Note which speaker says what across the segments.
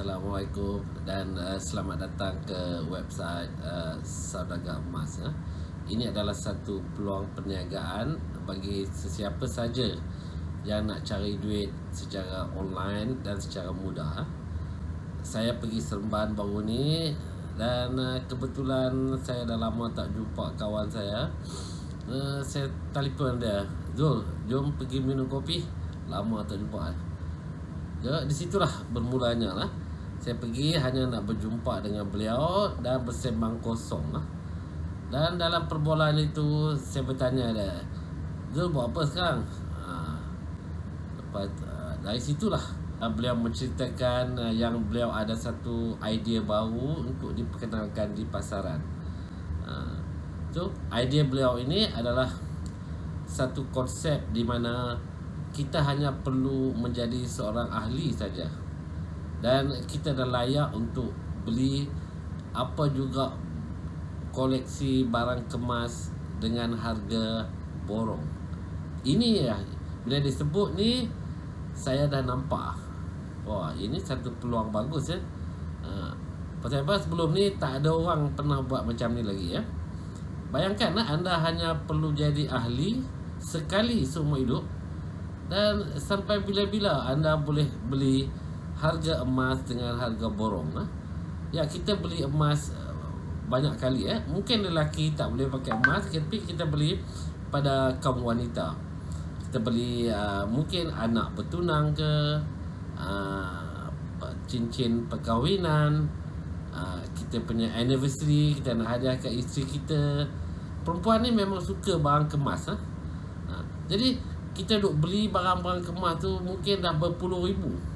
Speaker 1: Assalamualaikum dan uh, selamat datang ke website uh, Saudagar Emas. Uh. Ini adalah satu peluang perniagaan bagi sesiapa saja yang nak cari duit secara online dan secara mudah. Saya pergi Seremban baru ni dan uh, kebetulan saya dah lama tak jumpa kawan saya. Uh, saya telefon dia, Zul, jom pergi minum kopi. Lama tak jumpa. Ya, di situlah bermulanya lah. Saya pergi hanya nak berjumpa dengan beliau dan bersembang kosong lah. Dan dalam perbualan itu saya bertanya dia, Zul buat apa sekarang? Ha, lepas uh, dari situlah uh, beliau menceritakan uh, yang beliau ada satu idea baru untuk diperkenalkan di pasaran. Uh, so idea beliau ini adalah satu konsep di mana kita hanya perlu menjadi seorang ahli saja dan kita dah layak untuk beli apa juga koleksi barang kemas dengan harga borong. Ini ya bila disebut ni saya dah nampak. Wah ini satu peluang bagus ya. Ha. pasal apa? Sebelum ni tak ada orang pernah buat macam ni lagi ya. Bayangkanlah anda hanya perlu jadi ahli sekali seumur hidup. Dan sampai bila-bila anda boleh beli harga emas dengan harga borong ha? Ya kita beli emas uh, banyak kali eh. Mungkin lelaki tak boleh pakai emas tapi kita beli pada kaum wanita. Kita beli uh, mungkin anak bertunang ke uh, cincin perkahwinan uh, kita punya anniversary kita nak hadiah ke isteri kita. Perempuan ni memang suka barang kemas ha? Uh, jadi kita duk beli barang-barang kemas tu mungkin dah berpuluh ribu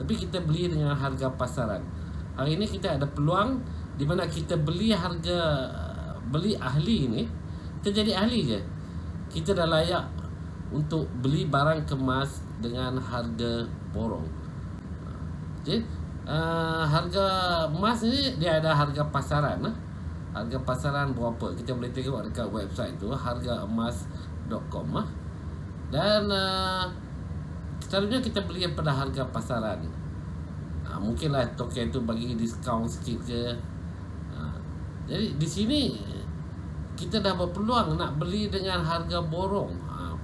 Speaker 1: tapi kita beli dengan harga pasaran. Hari ini kita ada peluang di mana kita beli harga beli ahli ni kita jadi ahli je. Kita dah layak untuk beli barang kemas dengan harga borong. Jadi uh, harga emas ni dia ada harga pasaran nah? harga pasaran berapa? Kita boleh tengok dekat website tu harga emas.com ah dan uh, selalunya kita beli pada harga pasaran. Uh, mungkinlah token itu bagi diskaun sikit ke. Uh, jadi di sini kita dah berpeluang nak beli dengan harga borong. Uh,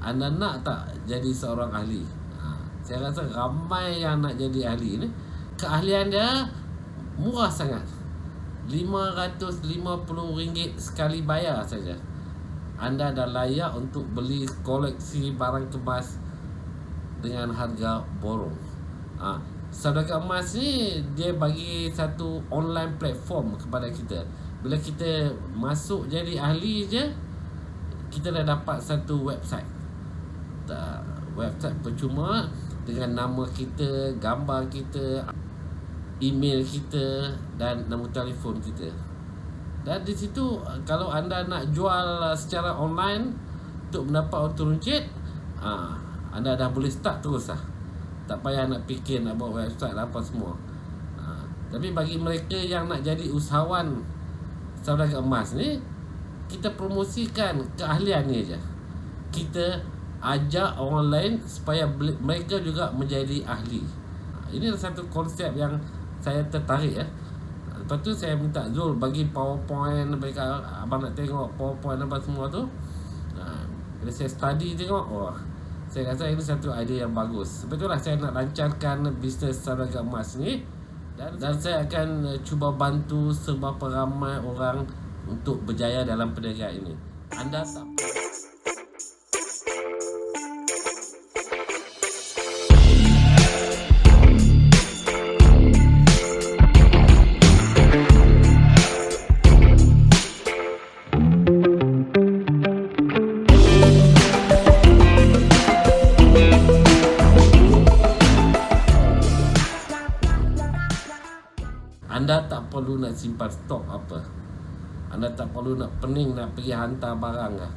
Speaker 1: anda nak tak jadi seorang ahli? Uh, saya rasa ramai yang nak jadi ahli ni. Keahlian dia murah sangat. RM550 sekali bayar saja anda dah layak untuk beli koleksi barang kemas dengan harga borong. Ha, Saudagar Emas ni dia bagi satu online platform kepada kita. Bila kita masuk jadi ahli je, kita dah dapat satu website. Website percuma dengan nama kita, gambar kita, email kita dan nombor telefon kita. Dan di situ kalau anda nak jual secara online untuk mendapat untung runcit, ha, anda dah boleh start terus lah. Tak payah nak fikir nak buat website apa semua. Ha, tapi bagi mereka yang nak jadi usahawan saudagar emas ni, kita promosikan keahlian ni aja. Kita ajak orang lain supaya mereka juga menjadi ahli. Ha, ini satu konsep yang saya tertarik ya. Lepas tu saya minta Zul bagi powerpoint bagi abang nak tengok powerpoint apa semua tu. Ha, bila saya study tengok, oh, saya rasa ini satu idea yang bagus. Sebab itulah saya nak lancarkan bisnes sarga emas ni dan, dan saya akan cuba bantu seberapa ramai orang untuk berjaya dalam perniagaan ini. Anda tak Anda tak perlu nak simpan stok apa. Anda tak perlu nak pening nak pergi hantar barang lah.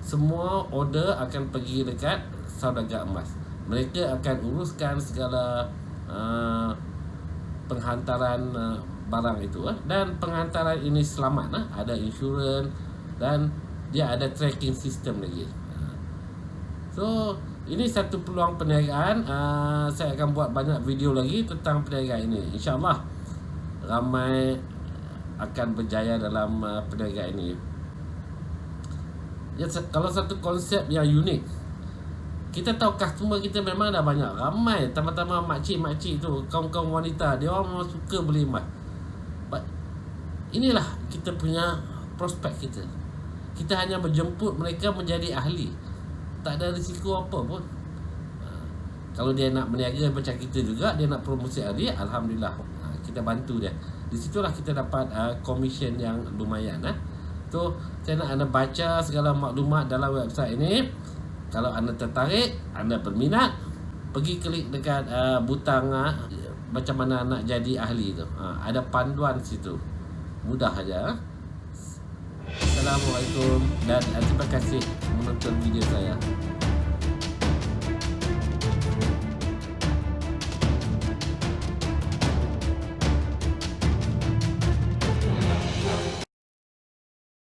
Speaker 1: Semua order akan pergi dekat saudagar emas. Mereka akan uruskan segala uh, penghantaran uh, barang itu uh. dan penghantaran ini selamat uh. ada insurans dan dia ada tracking system lagi. Uh. So ini satu peluang perniagaan uh, saya akan buat banyak video lagi tentang perniagaan ini insyaallah ramai akan berjaya dalam uh, perniagaan ini. Ya kalau satu konsep yang unik kita tahu customer kita memang dah banyak. Ramai tambah-tambah makcik makcik tu kaum-kaum wanita dia orang memang suka beli emas. But inilah kita punya prospek kita. Kita hanya menjemput mereka menjadi ahli. Tak ada risiko apa pun. Ha, kalau dia nak berniaga macam kita juga dia nak promosi ahli alhamdulillah. ha, kita bantu dia di situlah kita dapat uh, commission yang lumayan eh. tu saya nak anda baca segala maklumat dalam website ini kalau anda tertarik, anda berminat, pergi klik dekat uh, butang uh, macam mana nak jadi ahli tu. Uh, ada panduan situ. Mudah aja. Uh. Assalamualaikum dan terima kasih menonton video saya.